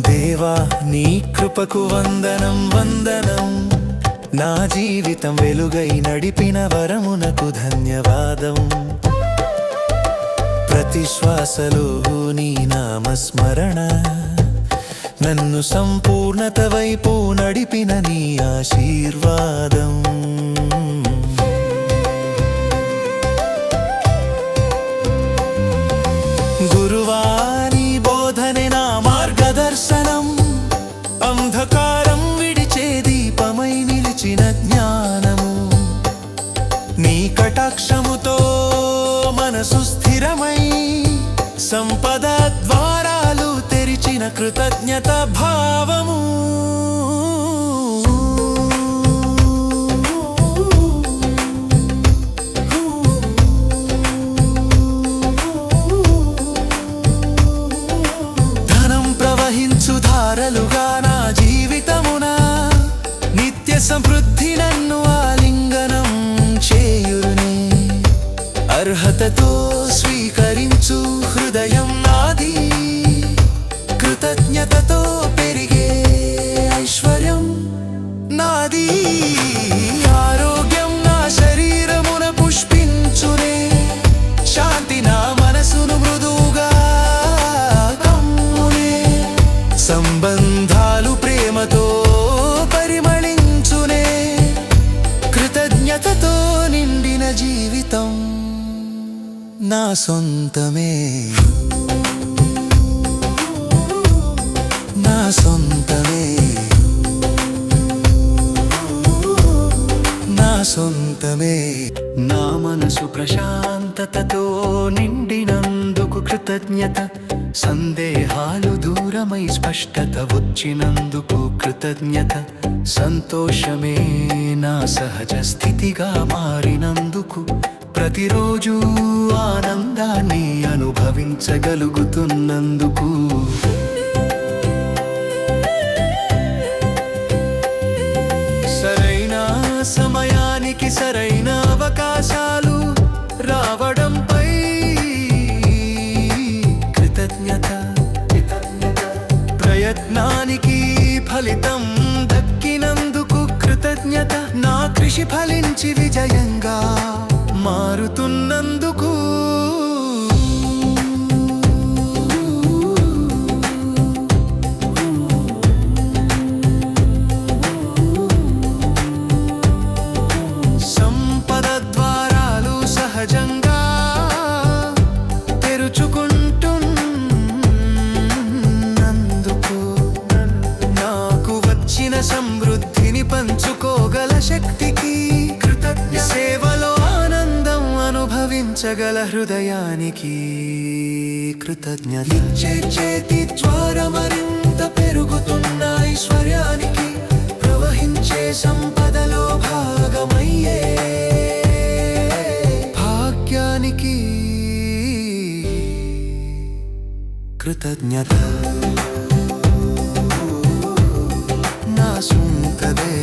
దేవా నీ కృపకు వందనం వందనం. నా జీవితం వెలుగై నడిపిన వరమునకు ధన్యవాదం. ప్రతి శ్వాసలో నీ నామస్మరణ. నన్ను సంపూర్ణత వైపు నడిపిన నీ ఆశీర్వాదం. నీ కటాక్షముతో మనసు స్థిరమై సంపద ద్వారాలు తెరిచిన కృతజ్ఞత భావము. సంబంధాలు ప్రేమతో పరిమళించునే కృతజ్ఞతతో నిండిన జీవితం నా సొంతమే. నా సొంతమే. నా సొంతమే. నా మనసు ప్రశాంతతతో నిండినందుకు కృతజ్ఞత సందేహాలు దూరమై స్పష్టత వచ్చినందుకు కృతజ్ఞత. సంతోషమే నా సహజ స్థితిగా మారినందుకు ప్రతిరోజు ఆనందాన్ని అనుభవించగలుగుతున్నందుకు. సరైన సమయానికి సరైన అవకాశాలు రావడం ప్రయత్నానికి ఫలితం దక్కినందుకు కృతజ్ఞత. నా కృషి ఫలించి విజయంగా మారుతున్నందుకు అనుభవించగల హృదయానికి కృతజ్ఞత. ఇచ్చే చేతి మరింత పెరుగుతున్న ఐశ్వర్యానికి ప్రవహించే సంపదలో భాగమయ్యే భాగ్యానికి కృతజ్ఞత. నా సొంతదే